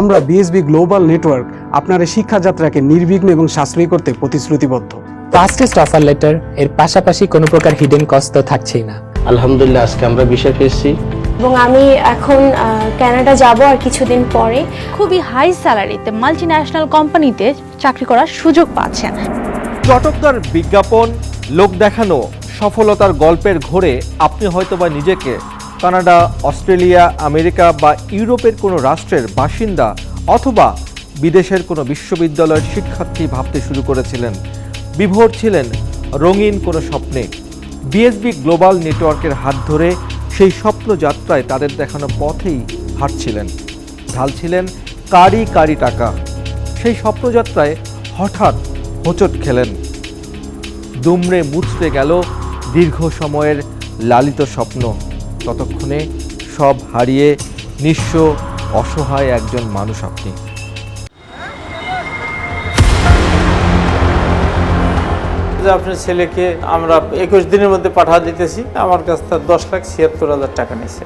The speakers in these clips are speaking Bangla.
আমরা বিএসবি গ্লোবাল নেটওয়ার্ক আপনার এই শিক্ষাযাত্রাকে নির্বিঘ্ন এবং সাশ্রয়ী করতে প্রতিশ্রুতিবদ্ধ। ফাস্টেস্ট অফার লেটার এর পাশাপাশি কোনো প্রকার হিডেন কস্ট তো থাকছেই না। আলহামদুলিল্লাহ আজকে আমরা বিষয় পেয়েছি এবং আমি এখন আহ, কানাডা যাব আর কিছুদিন পরে। খুবই হাই স্যালারিতে মাল্টি ন্যাশনাল কোম্পানিতে চাকরি করার সুযোগ পাচ্ছেন। চটকদার বিজ্ঞাপন লোক দেখানো সফলতার গল্পের ঘোরে আপনি হয়তোবা নিজেকে কানাডা, অস্ট্রেলিয়া, আমেরিকা বা ইউরোপের কোনো রাষ্ট্রের বাসিন্দা অথবা বিদেশের কোনো বিশ্ববিদ্যালয়ের শিক্ষার্থী ভাবতে শুরু করেছিলেন। বিভোর ছিলেন রঙিন কোনো স্বপ্নে। বিএসবি গ্লোবাল নেটওয়ার্কের হাত ধরে সেই স্বপ্ন যাত্রায় তাদের দেখানো পথেই হাঁটছিলেন। ঢালছিলেন কারি কারি টাকা। সেই স্বপ্নযাত্রায় হঠাৎ হোঁচট খেলেন। দুমড়ে মুচড়ে গেল দীর্ঘ সময়ের লালিত স্বপ্ন। ততক্ষণে সব হারিয়ে নিঃস্ব অসহায় একজন মানুষ আপনি। আপনার ছেলেকে আমরা একুশ দিনের মধ্যে পাঠা দিতেছি আমার কাছ থেকে দশ লাখ ছিয়াত্তর হাজার টাকা নিয়েছে।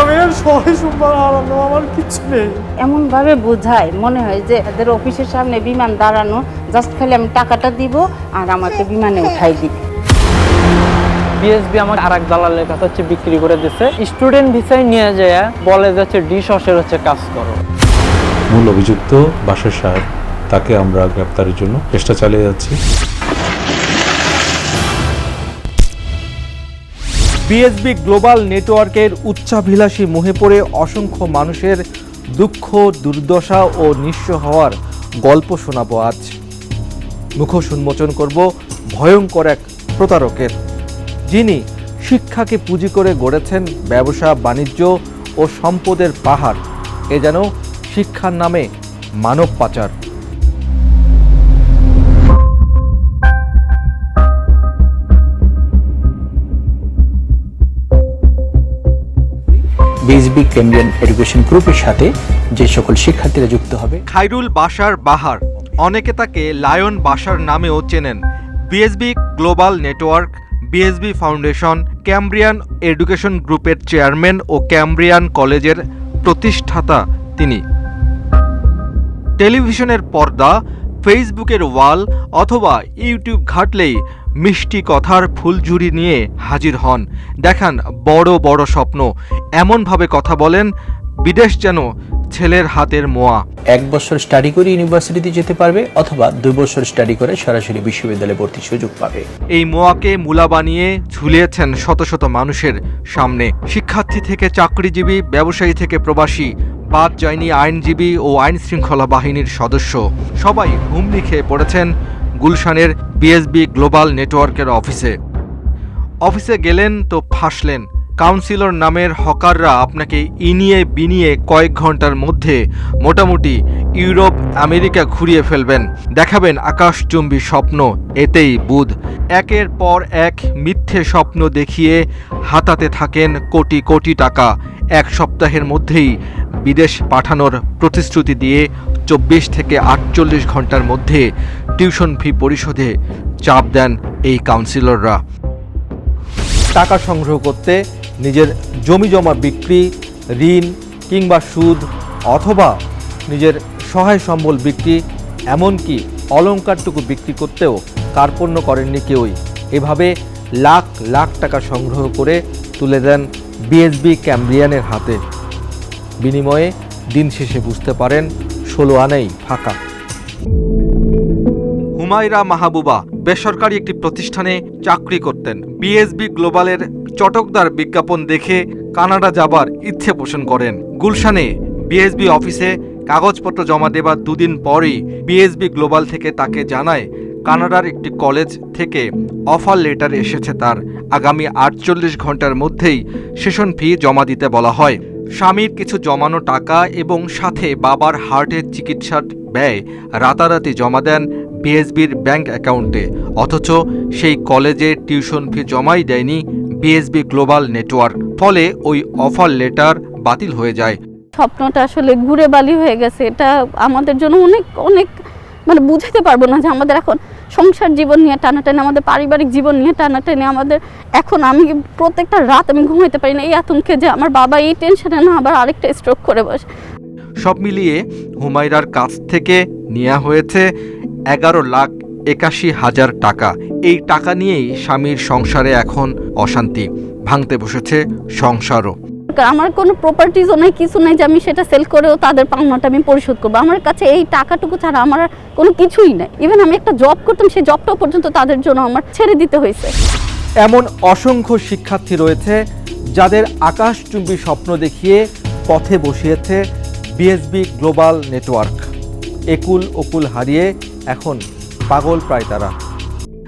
আমি আর সবাই সুপার হারানো আমার কিছু নেই। এমন ভাবে বোঝায় মনে হয় যে এদের অফিসের সামনে বিমান দাঁড়ানো জাস্ট খালি আমি টাকাটা দিব আর আমাকে বিমানে উঠাই দিবে। বিএসবি আমার আর এক দালালের কাছে হচ্ছে বিক্রি করে দিচ্ছে স্টুডেন্ট ভিসায় নিয়ে যায় বলে যাচ্ছে ডিশ অসের হচ্ছে কাজ করো। মূল অভিযুক্ত বাসার সাহেব তাকে আমরা গ্রেপ্তারের জন্য চেষ্টা চালিয়ে যাচ্ছি। বিএসবি গ্লোবাল নেটওয়ার্কের উচ্চাভিলাষী মোহে পড়ে অসংখ্য মানুষের দুঃখ দুর্দশা ও নিঃস্ব হওয়ার গল্প শোনাবো আজ। মুখোশ উন্মোচন করব ভয়ঙ্কর এক প্রতারকের। যিনি শিক্ষাকে পুঁজি করে গড়েছেন ব্যবসা বাণিজ্য ও সম্পদের পাহাড়। এ যেন শিক্ষার নামে মানব পাচার। বিএসবি কেন্দ্রিয়ান এডুকেশন গ্রুপের সাথে যে সকল শিক্ষার্থীরা যুক্ত হবে। খাইরুল বাশার বাহার। অনেকে তাকে লায়ন বাশার নামেও চেনেন। BSB global network BSB foundation Cambrian education গ্রুপের চেয়ারম্যান ও ক্যামব্রিয়ান কলেজের প্রতিষ্ঠাতা তিনি। টেলিভিশনের পর্দা, ফেসবুকের ওয়াল অথবা ইউটিউব ঘাটলেই মিষ্টি কথার ফুলঝুরি নিয়ে হাজির হন। দেখান বড় বড় স্বপ্ন, এমনভাবে কথা বলেন, বিদেশ যেন ছেলের হাতের মোয়া। এক বছর স্টাডি করে ইউনিভার্সিটিতে যেতে পারবে অথবা দুই বছর স্টাডি করে সরাসরি বিশ্ববিদ্যালয়ে ভর্তির সুযোগ পাবে। এই মোয়াকে মূলা বানিয়ে ঝুলিয়েছেন শত শত মানুষের সামনে। শিক্ষার্থী থেকে চাকরিজীবী ব্যবসায়ী থেকে প্রবাসী বাদ যায়নি আইনজীবী ও আইন শৃঙ্খলা বাহিনীর সদস্য। সবাই হুমড়ি খেয়ে পড়েছেন গুলশানের বিএসবি গ্লোবাল নেটওয়ার্কের অফিসে। অফিসে গেলেন তো ফাঁসলেন। কাউন্সিলর নামের হকাররা আপনাকে ইনিয়ে বিনিয়ে কয়েক ঘণ্টার মধ্যে মোটামুটি ইউরোপ, আমেরিকা ঘুরিয়ে ফেলবেন। দেখাবেন আকাশচুম্বী স্বপ্ন, এতেই বুধ। একের পর এক মিথ্যে স্বপ্ন দেখিয়ে হাতাতে থাকেন কোটি কোটি টাকা। এক সপ্তাহের মধ্যেই বিদেশ পাঠানোর প্রতিশ্রুতি দিয়ে চব্বিশ থেকে আটচল্লিশ ঘণ্টার মধ্যে টিউশন ফি পরিশোধে চাপ দেন এই কাউন্সিলররা। টাকা সংগ্রহ করতে নিজের জমি জমা বিক্রি, ঋণ কিংবা সুদ অথবা নিজের সহায় সম্বল বিক্রি, এমনকি অলঙ্কারটুকু বিক্রি করতেও কার্পণ্য করেননি কেউই। এভাবে লাখ লাখ টাকা সংগ্রহ করে তুলে দেন বিএসবি ক্যাম্ব্রিয়ানের হাতে। বিনিময়ে দিন শেষে বুঝতে পারেন ষোলো আনেই ফাঁকা। হুমায়রা মাহবুবা বেসরকারি একটি প্রতিষ্ঠানে চাকরি করতেন। বিএসবি গ্লোবালের চটকদার বিজ্ঞাপন দেখে কানাডা যাবার ইচ্ছে পোষণ করেন। গুলশানে বিএসবি অফিসে কাগজপত্র জমা দেবার দুদিন পরই বিএসবি গ্লোবাল থেকে তাকে জানায়, কানাডার একটি কলেজ থেকে অফার লেটার এসেছে তার। আগামী আটচল্লিশ ঘণ্টার মধ্যেই সেশন ফি জমা দিতে বলা হয়। স্বামীর কিছু জমানো টাকা এবং সাথে বাবার হার্টের চিকিৎসার ব্যয় রাতারাতি জমা দেন বিএসবির ব্যাংক অ্যাকাউন্টে। অথচ সেই কলেজে টিউশন ফি জমাই দেয়নি বিএসবি গ্লোবাল নেটওয়ার্ক ফলে ওই অফার লেটার বাতিল হয়ে যায়। স্বপ্নটা আসলে ঘুরে বালি হয়ে গেছে। এটা আমাদের জন্য অনেক অনেক মানে বুঝাতে পারব না যে আমাদের এখন সংসার জীবন নিয়ে টানাটানি আমাদের পারিবারিক জীবন নিয়ে টানাটানি আমাদের এখন আমি প্রত্যেকটা রাত আমি ঘুমাইতে পারি না। এই আতঙ্কে যে আমার বাবা এই টেনশনে না আবার আরেকটা স্ট্রোক করে বসে। সব মিলিয়ে হুমায়রার কাছ থেকে নেওয়া হয়েছে এগারো লাখ একাশি হাজার টাকা। এই টাকা নিয়েই স্বামীর সংসারে এখন অশান্তি। ভাঙতে বসেছে সংসারও। আমার কোনো প্রপার্টিজও নাই কিছু নাই যে আমি সেটা সেল করেও তাদের পাওনাটা আমি পরিশোধ করব। আমার কাছে এই টাকাটুকু ছাড়া আমার কোনো কিছুই নাই। ইভেন আমি একটা জব করতাম সেই জবটাও পর্যন্ত তাদের জন্য আমার ছেড়ে দিতে হয়েছে। এমন অসংখ্য শিক্ষার্থী রয়েছে যাদের আকাশচুম্বী স্বপ্ন দেখিয়ে পথে বসিয়েছে বিএসবি গ্লোবাল নেটওয়ার্ক। একুল ওকুল হারিয়ে এখন পাগল প্রায় তারা।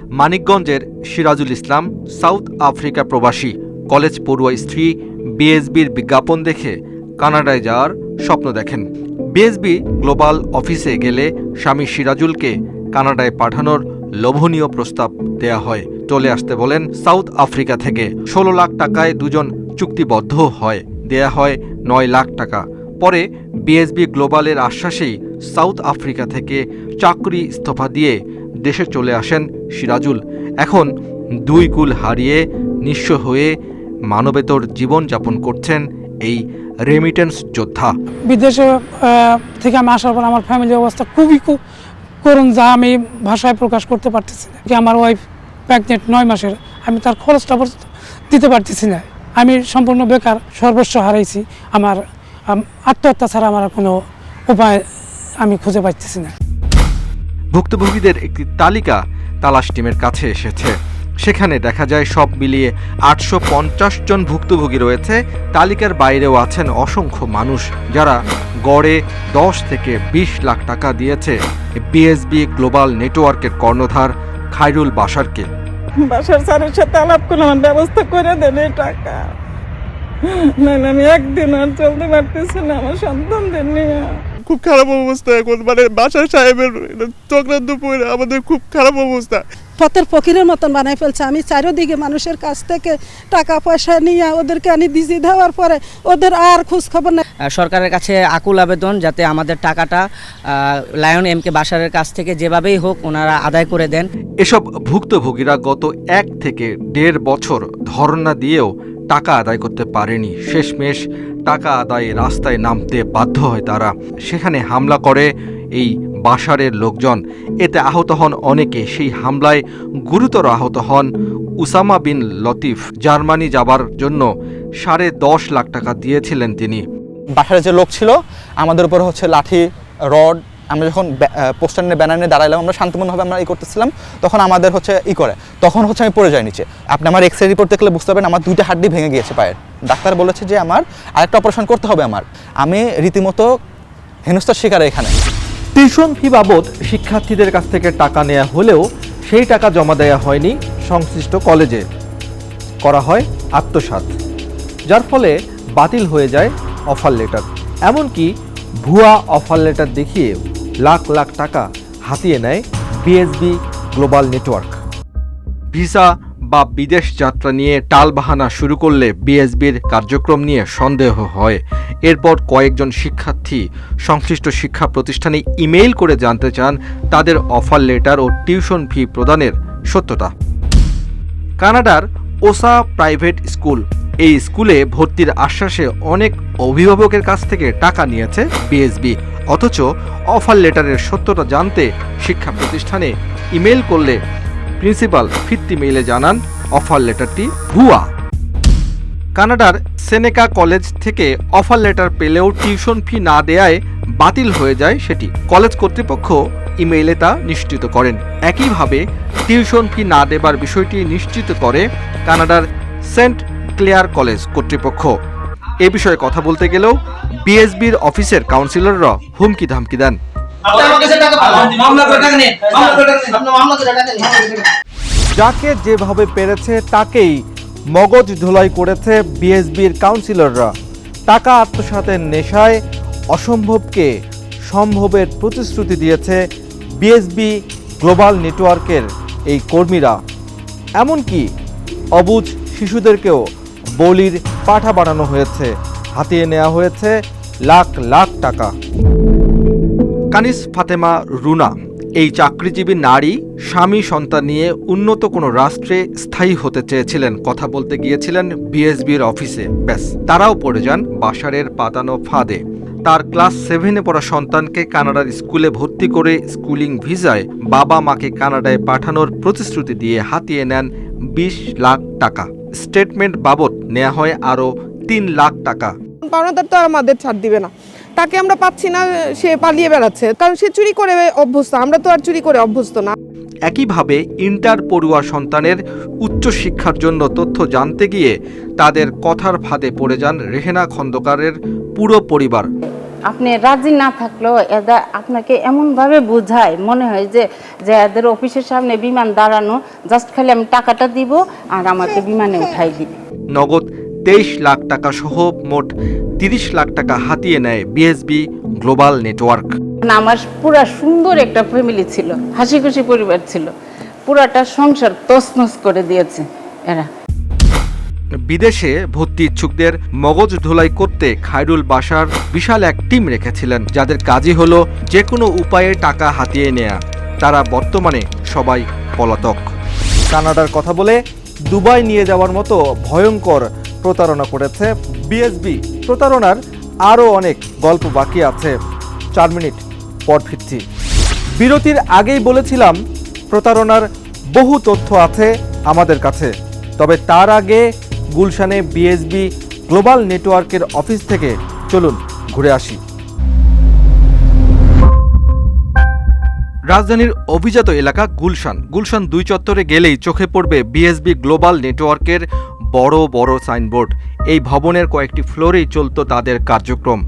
মানিকগঞ্জের সিরাজুল ইসলাম, সাউথ আফ্রিকা প্রবাসী, কলেজ পড়ুয়া স্ত্রী বিএসবির বিজ্ঞাপন দেখে কানাডায় যাওয়ার স্বপ্ন দেখেন। বিএসবি গ্লোবাল অফিসে গেলে স্বামী সিরাজুলকে কানাডায় পাঠানোর লোভনীয় প্রস্তাব দেয়া হয়। চলে আসতে বলেন সাউথ আফ্রিকা থেকে। ষোলো লাখ টাকায় দুজন চুক্তিবদ্ধ হয়। দেয়া হয় নয় লাখ টাকা। পরে বিএসবি গ্লোবালের আশ্বাসেই সাউথ আফ্রিকা থেকে চাকরি ইস্তফা দিয়ে দেশে চলে আসেন সিরাজুল। এখন দুই কুল হারিয়ে নিঃস্ব হয়ে মানবেতর জীবনযাপন করছেন এই রেমিটেন্স যোদ্ধা। বিদেশে থেকে আমি আসার পর আমার ফ্যামিলির অবস্থা খুবই খুব করুন যা আমি ভাষায় প্রকাশ করতে পারতেছি না। আমার ওয়াইফ প্রেগনেন্ট নয় মাসের আমি তার খরচটা দিতে পারতেছি না। আমি সম্পূর্ণ বেকার সর্বস্ব হারাইছি আমার আম, আত্মহত্যা ছাড়া আমার কোনো উপায় আমি খুঁজে পাইতেছি না। ভুক্তভোগীদের একটি তালিকা তালাশ টিমের কাছে এসেছে। সেখানে দেখা যায় সব মিলিয়ে আটশো পঞ্চাশ জন ভুক্তভোগী রয়েছে। তালিকার বাইরেও আছেন অসংখ্য মানুষ যারা গড়ে দশ থেকে বিশ লাখ টাকা দিয়েছে। বিএসবি গ্লোবাল নেটওয়ার্কের কর্ণধার খাইরুল বাসারকে বাসার স্যারের সাথে আলাপ করে আমার ব্যবস্থা করে দেন টাকা। নাহলে আমি একদিন আর চলতে পারতেছি না আমার সন্তানদের নিয়ে। খুব খারাপ অবস্থা এখন। মানে বাসার সাহেবের চক্রান্ত পড়ে আমাদের খুব খারাপ অবস্থা। পথের ফকিরের মতন বানাই ফেলছে। আমি চারিদিকে মানুষের কাছ থেকে টাকা পয়সা নিয়ে ওদেরকে আনি দিছি দেওয়ার পরে ওদের আর খোঁজ খবর না সরকারের কাছে আকুল আবেদন যাতে আমাদের টাকাটা লায়ন এম কে বাসারের কাছ থেকে যেভাবেই হোক ওনারা আদায় করে দেন। এসব ভুক্তভোগীরা গত এক থেকে দেড় বছর ধর্ণা দিয়েও টাকা আদায় করতে পারেনি। শেষমেশ টাকা আদায়ে রাস্তায় নামতে বাধ্য হয় তারা। সেখানে হামলা করে এই বাসারের লোকজন। এতে আহত হন অনেকে। সেই হামলায় গুরুতর আহত হন উসামা বিন লতিফ। জার্মানি যাবার জন্য সাড়ে দশ লাখ টাকা দিয়েছিলেন তিনি। বাসার যে লোক ছিল, আমাদের উপর হচ্ছে লাঠি, রড আমরা যখন পোস্টার নিয়ে ব্যানার নিয়ে দাঁড়াইলাম, আমরা শান্তমনভাবে আমরা ই করতেছিলাম, তখন আমাদের হচ্ছে ই করে। তখন হচ্ছে আমি পড়ে যাই নিচে। আপনি আমার এক্স রে রিপোর্ট দেখলে বুঝতে পারবেন আমার দুইটা হাড্ডি ভেঙে গিয়েছে পায়ের। ডাক্তার বলেছে যে আমার আরেকটা অপারেশন করতে হবে আমার। আমি রীতিমতো হেনস্থার শিকার এখানে। টিউশন ফি বাবদ শিক্ষার্থীদের কাছ থেকে টাকা নেওয়া হলেও সেই টাকা জমা দেওয়া হয়নি সংশ্লিষ্ট কলেজে। করা হয় আত্মসাৎ, যার ফলে বাতিল হয়ে যায় অফার লেটার এমনকি ভুয়া অফার লেটার দেখিয়ে লাখ লাখ টাকা হাতিয়ে নেয় বিএসবি গ্লোবাল নেটওয়ার্ক। ভিসা বা বিদেশ যাত্রা নিয়ে টালবাহানা শুরু করলে বিএসবির কার্যক্রম নিয়ে সন্দেহ হয়। এরপর কয়েকজন শিক্ষার্থী সংশ্লিষ্ট শিক্ষা প্রতিষ্ঠানে ইমেইল করে জানতে চান তাদের অফার লেটার ও টিউশন ফি প্রদানের সত্যতা। কানাডার ওসা প্রাইভেট স্কুল এই স্কুলে ভর্তির আশ্বাসে অনেক অভিভাবকের কাছ থেকে টাকা নিয়েছে বিএসবি। অথচ অফার লেটারের সত্যতা জানতে শিক্ষা প্রতিষ্ঠানে ইমেল করলে প্রিন্সিপাল ফিরতি মেইলে জানান, অফার লেটারটি ভুয়া। কানাডার সেনেকা কলেজ থেকে অফার লেটার পেলেও টিউশন ফি না দেয়ায় বাতিল হয়ে যায় সেটি। কলেজ কর্তৃপক্ষ ইমেইলে তা নিশ্চিত করেন। একইভাবে টিউশন ফি না দেবার বিষয়টি নিশ্চিত করে কানাডার সেন্ট ক্লেয়ার কলেজ কর্তৃপক্ষ। এ বিষয়ে কথা বলতে গেলেও বিএসবির অফিসের কাউন্সিলররা হুমকি ধামকি দেন যাকে যেভাবে পেরেছে তাকেই মগজ ধোলাই করেছে বিএসবির কাউন্সিলররা। টাকা আত্মসাতের নেশায় অসম্ভবকে সম্ভবের প্রতিশ্রুতি দিয়েছে বিএসবি গ্লোবাল নেটওয়ার্কের এই কর্মীরা। এমনকি অবুজ শিশুদেরকেও বলির পাঠা বানানো হয়েছে। হাতিয়ে নেওয়া হয়েছে লাখ লাখ টাকা। কানিস ফাতেমা রুনা, এই চাকরিজীবী নারী, স্বামী সন্তান নিয়ে উন্নত কোনো রাষ্ট্রে স্থায়ী হতে চেয়েছিলেন, কথা বলতে গিয়েছিলেন বিএসবির অফিসে। ব্যাস, তারাও পড়ে যান বাসারের পাতানো ফাঁদে। তার ক্লাস সেভেনে পড়া সন্তানকে কানাডার স্কুলে ভর্তি করে স্কুলিং ভিসায় বাবা মাকে কানাডায় পাঠানোর প্রতিশ্রুতি দিয়ে হাতিয়ে নেন বিশ লাখ টাকা। স্টেটমেন্ট বাবদ নেওয়া হয় আরও তিন লাখ টাকা। পাওনাদার তো আর আমাদের ছাড় দিবে না। তাকে আমরা পাচ্ছি না, সে পালিয়ে বেড়াচ্ছে। কারণ সে চুরি করে অভ্যস্ত। আমরা তো আর চুরি করে অভ্যস্ত না। একইভাবে ইন্টার পড়ুয়া সন্তানের উচ্চশিক্ষার জন্য তথ্য জানতে গিয়ে তাদের কথার ফাঁদে পড়ে যান রেহেনা খন্দকারের পুরো পরিবার। আপনি রাজি না থাকলেও এরা আপনাকে এমনভাবে বোঝায় মনে হয় যে যে এদের অফিসের সামনে বিমান দাঁড়ানো জাস্ট খালি আমি টাকাটা দিব আর আমাকে বিমানে উঠাই দিবে। নগদ তেইশ লাখ টাকা সহ মোট তিরিশ লাখ টাকা হাতিয়ে নেয় বিএসবি গ্লোবাল নেটওয়ার্ক। আমার পুরা সুন্দর একটা ফ্যামিলি ছিল হাসি খুশি পরিবার ছিল। পুরাটা সংসার তছনছ করে দিয়েছে এরা। বিদেশে ভর্তি ইচ্ছুকদের মগজ ধোলাই করতে খায়রুল বাসার বিশাল এক টিম রেখেছিলেন যাদের কাজই হলো যে কোনো উপায়ে টাকা হাতিয়ে নেয়া। তারা বর্তমানে সবাই পলাতক। কানাডার কথা বলে দুবাই নিয়ে যাওয়ার মতো ভয়ঙ্কর প্রতারণা করেছে বিএসবি প্রতারণার আরও অনেক গল্প বাকি আছে। চার মিনিট পর ফিরছি। বিরতির আগেই বলেছিলাম, প্রতারণার বহু তথ্য আছে আমাদের কাছে। তবে তার আগে গুলশানে বিএসবি গ্লোবাল নেটওয়ার্কের অফিস থেকে চলুন ঘুরে আসি। রাজধানীর অভিজাত এলাকা গুলশান। গুলশান দুই চত্বরে গেলেই চোখে পড়বে বিএসবি গ্লোবাল নেটওয়ার্কের বড় বড় সাইনবোর্ড। এই ভবনের কয়েকটি ফ্লোরেই চলত তাদের কার্যক্রম।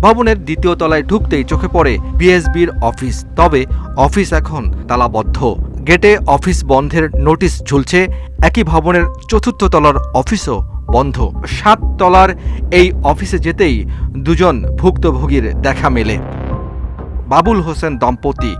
ভবনের দ্বিতীয় তলায় ঢুকতেই চোখে পড়ে বিএসবির অফিস। তবে অফিস এখন তালাবদ্ধ। গেটে অফিস বন্ধের নোটিশ ঝুলছে। একই ভবনের চতুর্থ তলার অফিসও বন্ধ। সাত তলার এই অফিসে যেতেই দুজন ভুক্তভোগীর দেখা মেলে। বাবুল হোসেন দম্পতি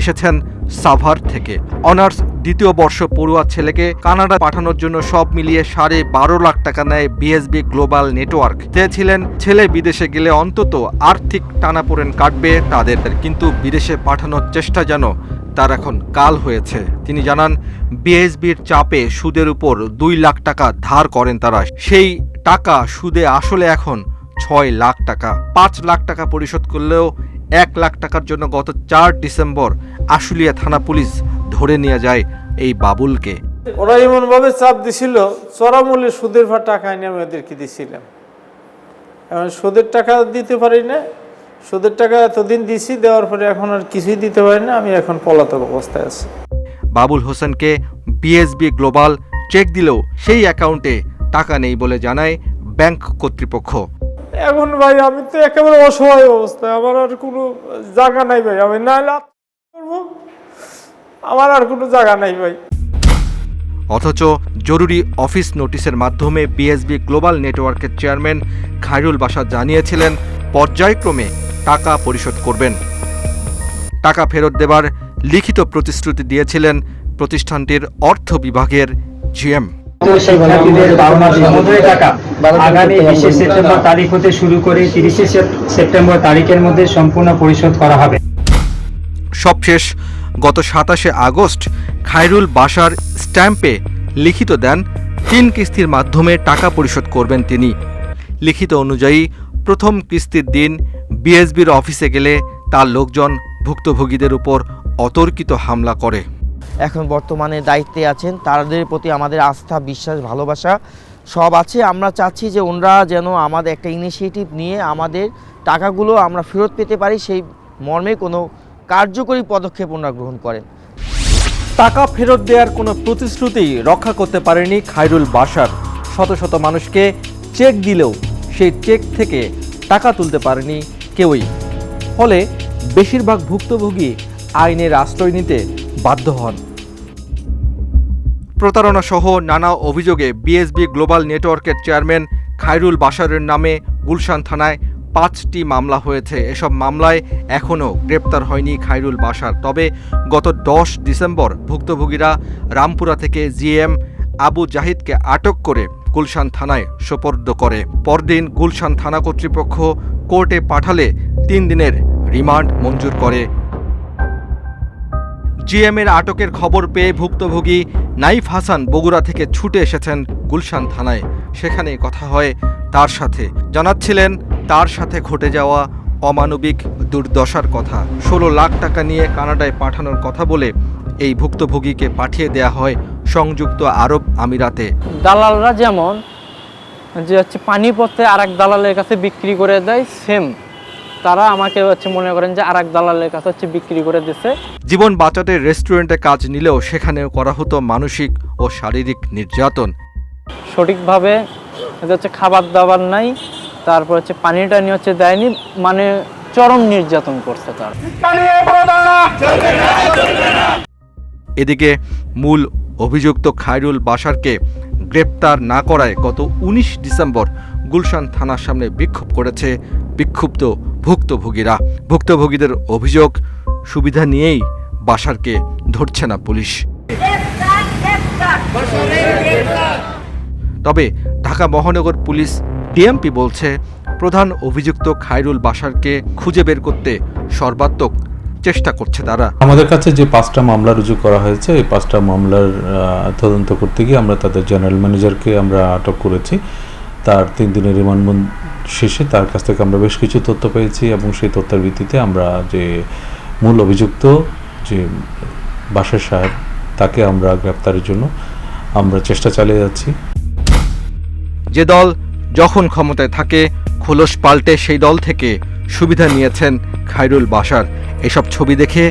এসেছেন সাভার থেকে। অনার্স দ্বিতীয় বর্ষ পড়ুয়া ছেলেকে কানাডা পাঠানোর জন্য সব মিলিয়ে সাড়ে বারো লাখ টাকা নেয় বিএসবি গ্লোবাল নেটওয়ার্ক চেয়েছিলেন ছেলে বিদেশে গেলে অন্তত আর্থিক টানাপোড়েন কাটবে তাদের। কিন্তু বিদেশে পাঠানোর চেষ্টা যেন তার এখন কাল হয়েছে। তিনি জানান বিএসবির চাপে সুদের উপর দুই লাখ টাকা ধার করেন তারা। সেই টাকা সুদে আসলে এখন ছয় লাখ টাকা। পাঁচ লাখ টাকা পরিশোধ করলেও এক লাখ টাকার জন্য গত চার ডিসেম্বর আশুলিয়া থানা পুলিশ ধরে নিয়ে যায় এই বাবুলকে। ওরা এমনভাবে চাপ দিছিল চড়ামূল্যে সুদের ভার টাকা এনে আমি ওদেরকে দিছিলাম। এখন সুদের টাকা দিতে পারি না সুদের টাকা এতদিন দিছি দেওয়ার পরে এখন আর কিছুই দিতে পারি না আমি এখন পলাতক অবস্থায় আছি। বাবুল হোসেনকে বিএসবি গ্লোবাল চেক দিলেও সেই অ্যাকাউন্টে টাকা নেই বলে জানায় ব্যাংক কর্তৃপক্ষ। এখন ভাই, আমি তো একেবারে অসহায় অবস্থায়, আমার আর কোনো জায়গা নাই ভাই। আমি না করব, আমার আর কোনো জায়গা নাই ভাই। অথচ জরুরি অফিস নোটিশের মাধ্যমে বিএসবি গ্লোবাল নেটওয়ার্কের চেয়ারম্যান খায়রুল বাসা জানিয়েছিলেন, পর্যায়ক্রমে টাকা পরিশোধ করবেন। টাকা ফেরত দেবার লিখিত প্রতিশ্রুতি দিয়েছিলেন প্রতিষ্ঠানটির অর্থ বিভাগের জিএম শিক্ষার্থীদের পাওনা সমুদ্রের টাকা। আগামী বিশে সেপ্টেম্বর তারিখ হতে শুরু করে তিরিশে সেপ্টেম্বর তারিখের মধ্যে সম্পূর্ণ পরিশোধ করা হবে। সবশেষ গত সাতাশে আগস্ট খায়রুল বাসার স্ট্যাম্পে লিখিত দেন তিন কিস্তির মাধ্যমে টাকা পরিশোধ করবেন তিনি। লিখিত অনুযায়ী প্রথম কিস্তির দিন বিএসবির অফিসে গেলে তার লোকজন ভুক্তভোগীদের উপর অতর্কিত হামলা করে। এখন বর্তমানে দায়িত্বে আছেন। তাদের প্রতি আমাদের আস্থা, বিশ্বাস, ভালোবাসা সব আছে। আমরা চাচ্ছি যে ওনারা যেন আমাদের একটা ইনিশিয়েটিভ নিয়ে আমাদের টাকাগুলো আমরা ফেরত পেতে পারি, সেই মর্মে কোনো কার্যকরী পদক্ষেপ ওনারা গ্রহণ করেন। টাকা ফেরত দেওয়ার কোনো প্রতিশ্রুতি রক্ষা করতে পারেনি খায়রুল বাসার শত শত মানুষকে চেক দিলেও সেই চেক থেকে টাকা তুলতে পারেনি কেউই। ফলে বেশিরভাগ ভুক্তভোগী আইনের আশ্রয় নিতে বাধ্য হন। প্রতারণা সহ নানা অভিযোগে বিএসবি গ্লোবাল নেটওয়ার্কের চেয়ারম্যান খায়রুল বাশারের নামে গুলশান থানায় পাঁচটি মামলা হয়েছে। এসব মামলায় এখনও গ্রেপ্তার হয়নি খায়রুল বাশার। তবে গত দশ ডিসেম্বর ভুক্তভোগীরা রামপুরা থেকে জিএম আবু জাহিদকে আটক করে গুলশান থানায় সোপর্দ করে। পরদিন গুলশান থানা কর্তৃপক্ষ কোর্টে পাঠালে তিন দিনের রিমান্ড মঞ্জুর করে জিএমের আটকের খবর পেয়ে ভুক্তভোগী নাইফ হাসান বগুড়া থেকে ছুটে এসেছেন গুলশান থানায়। সেখানে কথা হয় তার সাথে। জানাচ্ছিলেন, তার সাথে ঘটে যাওয়া অমানবিক দুর্দশার কথা। ষোলো লাখ টাকা নিয়ে কানাডায় পাঠানোর কথা বলে এই ভুক্তভোগীকে পাঠিয়ে দেয়া হয় সংযুক্ত আরব আমিরাতে। দালালরা যেমন যে হচ্ছে পানিপথে আর এক দালালের কাছে বিক্রি করে দেয়, সেম। তারা আমাকে হচ্ছে মনে করেন যে আর এক দালালের কাছে হচ্ছে বিক্রি করে দিছে। জীবন বাঁচাতে রেস্টুরেন্টে কাজ নিলেও সেখানে করা হতো মানসিক ও শারীরিক নির্যাতন। সঠিকভাবে হচ্ছে খাবার দাবার নাই তারপর হচ্ছে পানি টানি হচ্ছে দেয়নি মানে চরম নির্যাতন করছে তার। এদিকে মূল অভিযুক্ত খায়রুল বাসারকে গ্রেপ্তার না করায় গত উনিশ ডিসেম্বর গুলশান থানার সামনে বিক্ষোভ করেছে বিক্ষুব্ধ ভুক্তভোগীরা। ভুক্তভোগীদের অভিযোগ, সুবিধা নিয়েই বাসারকে ধরছে না পুলিশ। তবে ঢাকা মহানগর পুলিশ ডিএমপি বলছে, প্রধান অভিযুক্ত খায়রুল বাসারকে খুঁজে বের করতে সর্বাত্মক চেষ্টা করছে তারা। আমাদের কাছে যে পাঁচটা মামলা রুজু করা হয়েছে, এই পাঁচটা মামলার তদন্ত করতে গিয়ে আমরা তাদের জেনারেল ম্যানেজারকে আমরা আটক করেছি। তার তিন দিনের রিমান্ড শেষে তার কাছ থেকে আমরা বেশ কিছু তথ্য পেয়েছি এবং সেই তথ্যের ভিত্তিতে আমরা যে মূল অভিযুক্ত, যে বাসার সাহেব, তাকে আমরা গ্রেপ্তারের জন্য আমরা চেষ্টা চালিয়ে যাচ্ছি। যে দল যখন ক্ষমতায় থাকে, খোলস পাল্টে সেই দল থেকে সুবিধা নিয়েছেন খায়রুল বাসার এসব ছবি দেখে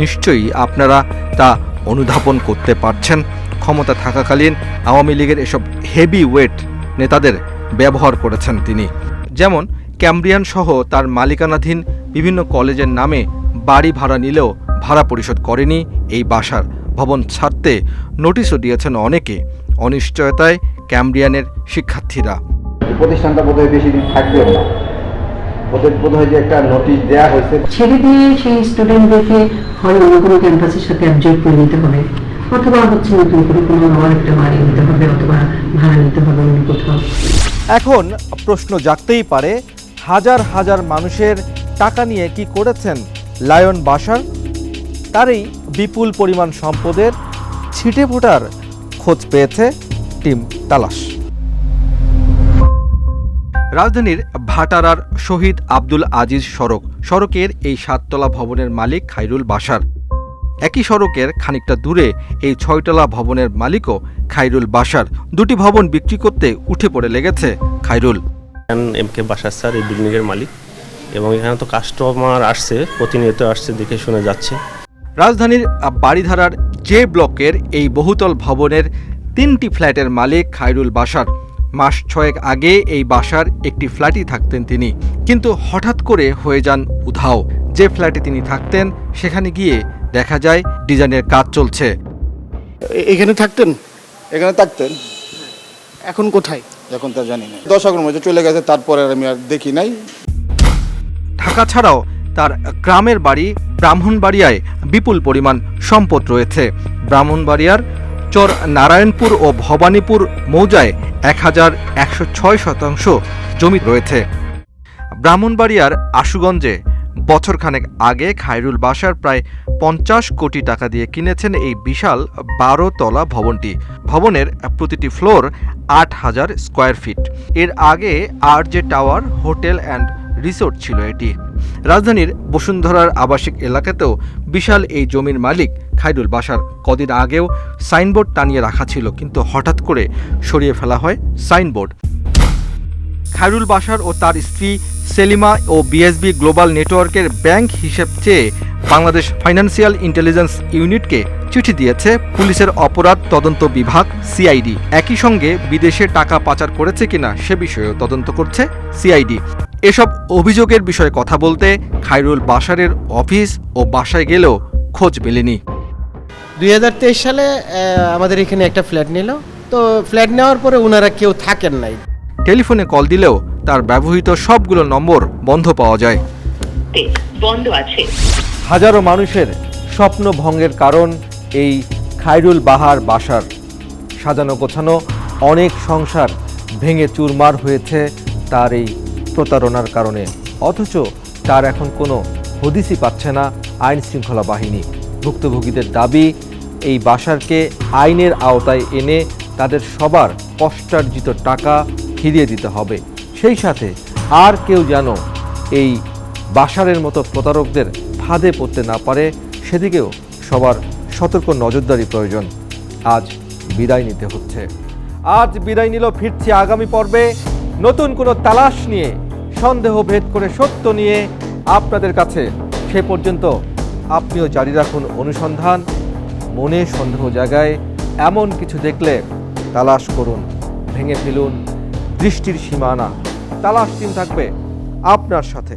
নিশ্চয়ই আপনারা তা অনুধাবন করতে পারছেন। ক্ষমতা থাকাকালীন আওয়ামী লীগের এসব হেভি ওয়েট নেতাদের ব্যবহার করেছেন তিনি। যেমন ক্যাম্ব্রিয়ান সহ তার মালিকানাধীন বিভিন্ন কলেজের নামে বাড়ি ভাড়া নিলেও ভাড়া পরিশোধ করেনি এই বাসার ভবন ছাড়তে নোটিশও দিয়েছেন অনেকে অনিশ্চয়তায় ক্যাম্ব্রিয়ানের শিক্ষার্থীরা। প্রতিষ্ঠানটা বোধহয় বেশি দিন থাকবেও না। ওদের বোধহয় যে একটা নোটিশ দেওয়া হয়েছে। ছেড়ে দিয়ে সেই স্টুডেন্টদেরকে হয় অন্য কোনো ক্যাম্পাসের সাথে অ্যাবজর্ব করে নিতে হবে অথবা হচ্ছে নতুন করে কোনো একটা বাড়ি নিতে হবে অথবা ভাড়া নিতে হবে অন্য কোথাও। এখন প্রশ্ন জাগতেই পারে, হাজার হাজার মানুষের টাকা নিয়ে কি করেছেন লায়ন বাসার? তারই বিপুল পরিমাণ সম্পদের ছিটে ফোটার খোঁজ পেয়েছে টিম তালাশ। রাজধানীর ভাটারার শহীদ আব্দুল আজিজ সড়ক, সড়কের এই সাততলা ভবনের মালিক খাইরুল বাসার। একই সড়কের খানিকটা দূরে এই ছয়তলা ভবনের মালিকও খাইরুল বাসার দুটি ভবন বিক্রি করতে উঠে পড়ে লেগেছে খাইরুল। এম কে বাসার স্যার এই বিল্ডিংয়ের মালিক। এবং এখানে তো কাস্টমার আসছে প্রতিনিয়ত আসছে দেখে শুনে যাচ্ছে। রাজধানীর বাড়িধারার জে ব্লকের এই বহুতল ভবনের তিনটি ফ্ল্যাটের মালিক খাইরুল বাসার মাস ছয়েক আগে এই বাসার একটি ফ্ল্যাটই থাকতেন তিনি। কিন্তু হঠাৎ করে হয়ে যান উধাও। যে ফ্ল্যাটে তিনি থাকতেন সেখানে গিয়ে দেখা যায় ডিজাইনের কাজ চলছে। এখানে থাকতেন? এখানে থাকতেন? এখন কোথায়? এখন তা জানি না দশকের মধ্যে চলে গেছে তারপরে আমি আর দেখি নাই। ঢাকা ছাড়াও তার গ্রামের বাড়ি ব্রাহ্মণবাড়িয়ায় বিপুল পরিমাণ সম্পদ রয়েছে। ব্রাহ্মণবাড়িয়ার চর নারায়ণপুর ও ভবানীপুর মৌজায় এক হাজার একশো ছয় শতাংশ জমি রয়েছে। ব্রাহ্মণবাড়িয়ার আশুগঞ্জে বছরখানেক আগে খায়রুল বাসার প্রায় পঞ্চাশ কোটি টাকা দিয়ে কিনেছেন এই বিশাল বারো তলা ভবনটি। ভবনের প্রতিটি ফ্লোর আট হাজার স্কোয়ার ফিট। এর আগে আর যে টাওয়ার, হোটেল অ্যান্ড রিসোর্ট ছিল এটি। রাজধানীর বসুন্ধরার আবাসিক এলাকাতেও বিশাল এই জমির মালিক খায়রুল বাসার কদিন আগেও সাইনবোর্ড টানিয়ে রাখা ছিল, কিন্তু হঠাৎ করে সরিয়ে ফেলা হয় সাইনবোর্ড। খায়রুল বাসার ও তার স্ত্রী সেলিমা ও বিএসবি গ্লোবাল নেটওয়ার্কের ব্যাংক হিসেব চেয়ে বাংলাদেশ ফাইন্যান্সিয়াল ইন্টেলিজেন্স ইউনিটকে চিঠি দিয়েছে পুলিশের অপরাধ তদন্ত বিভাগ, সিআইডি। একই সঙ্গে বিদেশে টাকা পাচার করেছে কিনা সে বিষয়েও তদন্ত করছে সিআইডি। এসব অভিযোগের বিষয়ে কথা বলতে খায়রুল বাসারের অফিস ও বাসায় গেলেও খোঁজ মেলেনি। দুই হাজার তেইশ সালে আমাদের এখানে একটা ফ্ল্যাট নিল। তো ফ্ল্যাট নেওয়ার পরে ওনারা কেউ থাকেন নাই। টেলিফোনে কল দিলেও তার ব্যবহৃত সবগুলো নম্বর বন্ধ পাওয়া যায়। বন্ধ আছে। হাজারো মানুষের স্বপ্ন ভঙ্গের কারণ এই খাইরুল বাহার বাসার। সাজানো গোছানো অনেক সংসার ভেঙে চুরমার হয়েছে তার এই প্রতারণার কারণে। অথচ তার এখন কোনো হদিসই পাচ্ছে না আইন শৃঙ্খলা বাহিনী। ভুক্তভোগীদের দাবি এই বাসারকে আইনের আওতায় এনে তাদের সবার কষ্টার্জিত টাকা ফিরিয়ে দিতে হবে। সেই সাথে আর কেউ যেন এই বাসারের মতো প্রতারকদের ফাঁদে পড়তে না পারে, সেদিকেও সবার সতর্ক নজরদারি প্রয়োজন। আজ বিদায় নিতে হচ্ছে। আজ বিদায় নিল, ফিরছি আগামী পর্বে নতুন কোনো তালাশ নিয়ে, সন্দেহ ভেদ করে সত্য নিয়ে। আপনাদের কাছে সে পর্যন্ত আপনিও জারি রাখুন অনুসন্ধান। মনে সন্দেহ জায়গায় এমন কিছু দেখলে তালাশ করুন, ভেঙে ফেলুন। দৃষ্টির সীমানা। তালাশ টিম থাকবে আপনার সাথে।